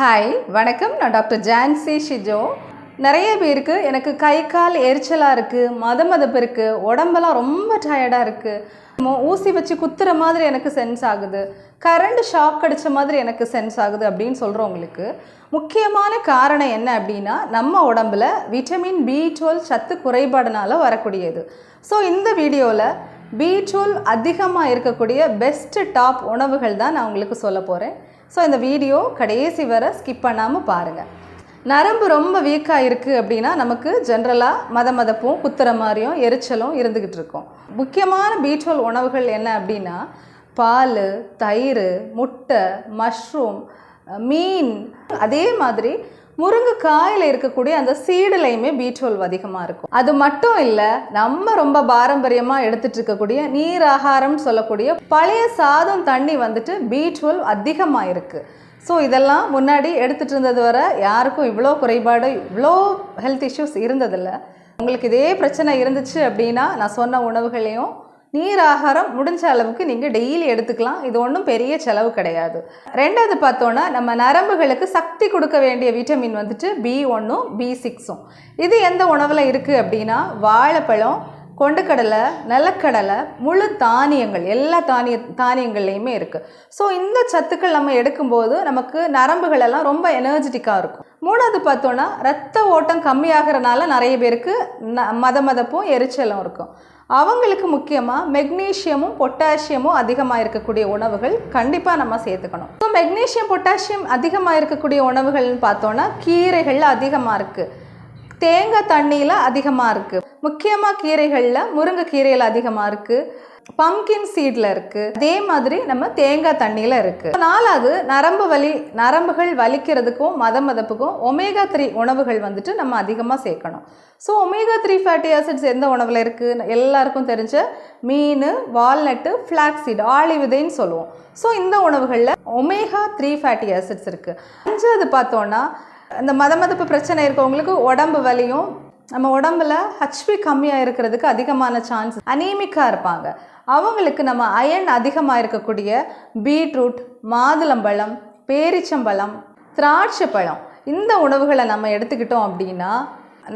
Hi வணக்கம். நான் doctor Jhansi Shijo. நிறைய பேருக்கு எனக்கு கை கால் எரிச்சலாக இருக்குது மத மதப்பு இருக்குது உடம்பெல்லாம் ரொம்ப டயர்டாக இருக்குது ஊசி வச்சு குத்துற மாதிரி எனக்கு சென்ஸ் ஆகுது. கரண்ட் ஷாக் அடித்த மாதிரி எனக்கு சென்ஸ் ஆகுது அப்படின்னு சொல்கிறவங்களுக்கு முக்கியமான காரணம் என்ன அப்படின்னா நம்ம உடம்புல விட்டமின் பி டுவெல் சத்து குறைபாடுனால வரக்கூடியது. ஸோ இந்த வீடியோவில் பி டுவெல் அதிகமாக இருக்கக்கூடிய பெஸ்ட்டு டாப் உணவுகள் தான் நான் உங்களுக்கு சொல்ல போகிறேன் ஸோ இந்த வீடியோ கடைசி வரை ஸ்கிப் பண்ணாமல் பாருங்கள் நரம்பு ரொம்ப வீக்காக இருக்குது அப்படின்னா நமக்கு ஜென்ரலாக மத மதப்பும் குத்துற மாதிரியும் எரிச்சலும் இருந்துக்கிட்டு இருக்கும். முக்கியமான பீட்ரோல் உணவுகள் என்ன அப்படின்னா பால் தயிர் முட்டை மஷ்ரூம் மீன் அதே மாதிரி முருங்கைக்காயில் இருக்கக்கூடிய அந்த சீடுலையுமே பீட்ரோல் அதிகமாக இருக்கும். அது மட்டும் இல்லை நம்ம ரொம்ப பாரம்பரியமாக எடுத்துட்டு இருக்கக்கூடிய நீர் ஆகாரம்னு சொல்லக்கூடிய பழைய சாதம் தண்ணி வந்துட்டு பீட்ரோல் அதிகமாக இருக்குது ஸோ இதெல்லாம் முன்னாடி எடுத்துகிட்டு இருந்தது வர யாருக்கும் இவ்வளோ குறைபாடு இவ்வளோ ஹெல்த் இஷ்யூஸ் இருந்ததில்ல. உங்களுக்கு இதே பிரச்சனை இருந்துச்சு அப்படின்னா நான் சொன்ன உணவுகளையும் நீர் ஆகாரம் முடிஞ்ச அளவுக்கு நீங்கள் டெய்லி எடுத்துக்கலாம். இது ஒன்றும் பெரிய செலவு கிடையாது. ரெண்டாவது பார்த்தோன்னா நம்ம நரம்புகளுக்கு சக்தி கொடுக்க வேண்டிய விட்டமின் வந்துட்டு பி ஒன்றும் பி சிக்ஸும் இது எந்த உணவில் இருக்குது அப்படின்னா வாழைப்பழம் கொண்டக்கடலை நிலக்கடலை முழு தானியங்கள் எல்லா தானிய தானியங்கள்லையுமே இருக்குது ஸோ இந்த சத்துக்கள் நம்ம எடுக்கும்போது நமக்கு நரம்புகளெல்லாம் ரொம்ப எனர்ஜெட்டிக்காக இருக்கும். மூணாவது பார்த்தோன்னா ரத்த ஓட்டம் கம்மியாகிறனால நிறைய பேருக்கு ந மத மதப்பும் எரிச்சலும் இருக்கும். அவங்களுக்கு முக்கியமாக மெக்னீஷியமும் பொட்டாசியமும் அதிகமாக இருக்கக்கூடிய உணவுகள் கண்டிப்பாக நம்ம சேர்த்துக்கணும். ஸோ மெக்னீஷியம் பொட்டாசியம் அதிகமாக இருக்கக்கூடிய உணவுகள்னு பார்த்தோன்னா கீரைகள் அதிகமாக இருக்குது தேங்காய் தண்ணியில் அதிகமாக இருக்குது முக்கியமாக கீரைகளில் முருங்கைக்கீரையில் அதிகமாக இருக்குது பம்கின் சீடில் இருக்குது அதே மாதிரி நம்ம தேங்காய் தண்ணியில் இருக்குது நாலாவது நரம்பு வலி நரம்புகள் வலிக்கிறதுக்கும் மத மதப்புக்கும் ஒமேகா த்ரீ உணவுகள் வந்துட்டு நம்ம அதிகமாக சேர்க்கணும். So omega three fatty acids எந்த உணவில் இருக்குது எல்லாருக்கும் தெரிஞ்ச மீன் வால்நட்டு ஃப்ளாக்ஸீட் ஆளி விதைன்னு சொல்லுவோம். ஸோ இந்த உணவுகளில் ஒமேகா த்ரீ ஃபேட்டி ஆசிட்ஸ் இருக்குது அஞ்சாவது பார்த்தோன்னா இந்த மத மதப்பு பிரச்சனை இருக்கவங்களுக்கு உடம்பு வலியும் நம்ம உடம்புல ஹச்பி கம்மியாக இருக்கிறதுக்கு அதிகமான சான்ஸ் அனீமிக்காக இருப்பாங்க. அவங்களுக்கு நம்ம அயன் அதிகமாக இருக்கக்கூடிய பீட்ரூட் மாதுளம்பழம் பேரிச்சம்பழம் திராட்சை பழம் இந்த உணவுகளை நம்ம எடுத்துக்கிட்டோம் அப்படின்னா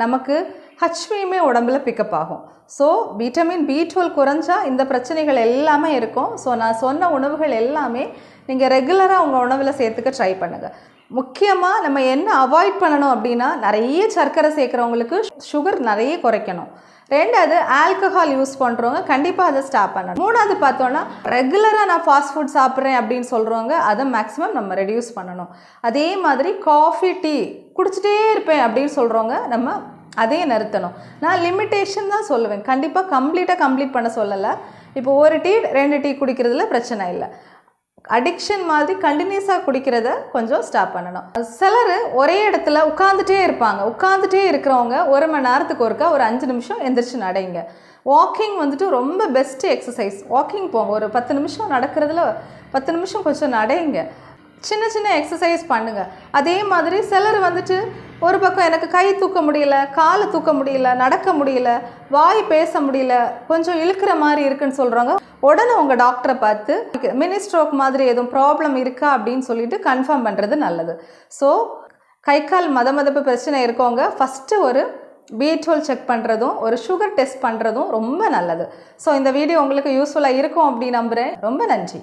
நமக்கு ஹச்பியுமே உடம்புல பிக்கப் ஆகும். ஸோ விட்டமின் பி டுவெல் குறைஞ்சா இந்த பிரச்சனைகள் எல்லாமே இருக்கும். ஸோ நான் சொன்ன உணவுகள் எல்லாமே நீங்கள் ரெகுலராக உங்கள் உணவில் சேர்த்துக்க ட்ரை பண்ணுங்கள் முக்கியமாக நம்ம என்ன அவாய்ட் பண்ணணும் அப்படின்னா நிறைய சர்க்கரை சேர்க்குறவங்களுக்கு சுகர் நிறைய குறைக்கணும். ரெண்டாவது ஆல்கஹால் யூஸ் பண்ணுறவங்க கண்டிப்பாக அதை ஸ்டாப் பண்ணணும். மூணாவது பார்த்தோன்னா ரெகுலராக நான் ஃபாஸ்ட் ஃபுட் சாப்பிட்றேன் அப்படின்னு சொல்கிறவங்க அதை மேக்ஸிமம் நம்ம ரெடியூஸ் பண்ணணும். அதே மாதிரி காஃபி டீ குடிச்சிட்டே இருப்பேன் அப்படின்னு சொல்கிறவங்க நம்ம அதையே நிறுத்தணும். நான் லிமிட்டேஷன் தான் சொல்லுவேன். கண்டிப்பாக கம்ப்ளீட்டாக கம்ப்ளீட் பண்ண சொல்லலை. இப்போ ஒரு டீ ரெண்டு டீ குடிக்கிறதுல பிரச்சனை இல்லை. அடிக்ஷன் மாதிரி கண்டினியூஸாக குடிக்கிறத கொஞ்சம் ஸ்டாப் பண்ணணும். சிலர் ஒரே இடத்துல உட்காந்துட்டே இருப்பாங்க. உட்காந்துட்டே இருக்கிறவங்க ஒரு மணி நேரத்துக்கு ஒருக்கா ஒரு அஞ்சு நிமிஷம் எந்திரிச்சு நடைங்க. வாக்கிங் வந்துட்டு ரொம்ப பெஸ்ட்டு எக்ஸசைஸ் வாக்கிங் போங்க. ஒரு பத்து நிமிஷம் நடக்கிறதுல பத்து நிமிஷம் கொஞ்சம் நடைங்க. சின்ன சின்ன எக்ஸசைஸ் பண்ணுங்கள் அதே மாதிரி சிலர் வந்துட்டு ஒரு பக்கம் எனக்கு கை தூக்க முடியல காலை தூக்க முடியல நடக்க முடியல வாய் பேச முடியல கொஞ்சம் இழுக்கிற மாதிரி இருக்குன்னு சொல்கிறாங்க உடனே உங்கள் டாக்டரை பார்த்து மினி ஸ்ட்ரோக் மாதிரி எதுவும் ப்ராப்ளம் இருக்கா? அப்படின்னு சொல்லிட்டு கன்ஃபார்ம் பண்ணுறது நல்லது. ஸோ கை கால் மத மதப்பு பிரச்சனை இருக்கவங்க ஃபஸ்ட்டு ஒரு பீட்ரோல் செக் பண்ணுறதும் ஒரு சுகர் டெஸ்ட் பண்ணுறதும் ரொம்ப நல்லது. ஸோ இந்த வீடியோ உங்களுக்கு யூஸ்ஃபுல்லாக இருக்கும் அப்படின்னு நம்புகிறேன் ரொம்ப நன்றி.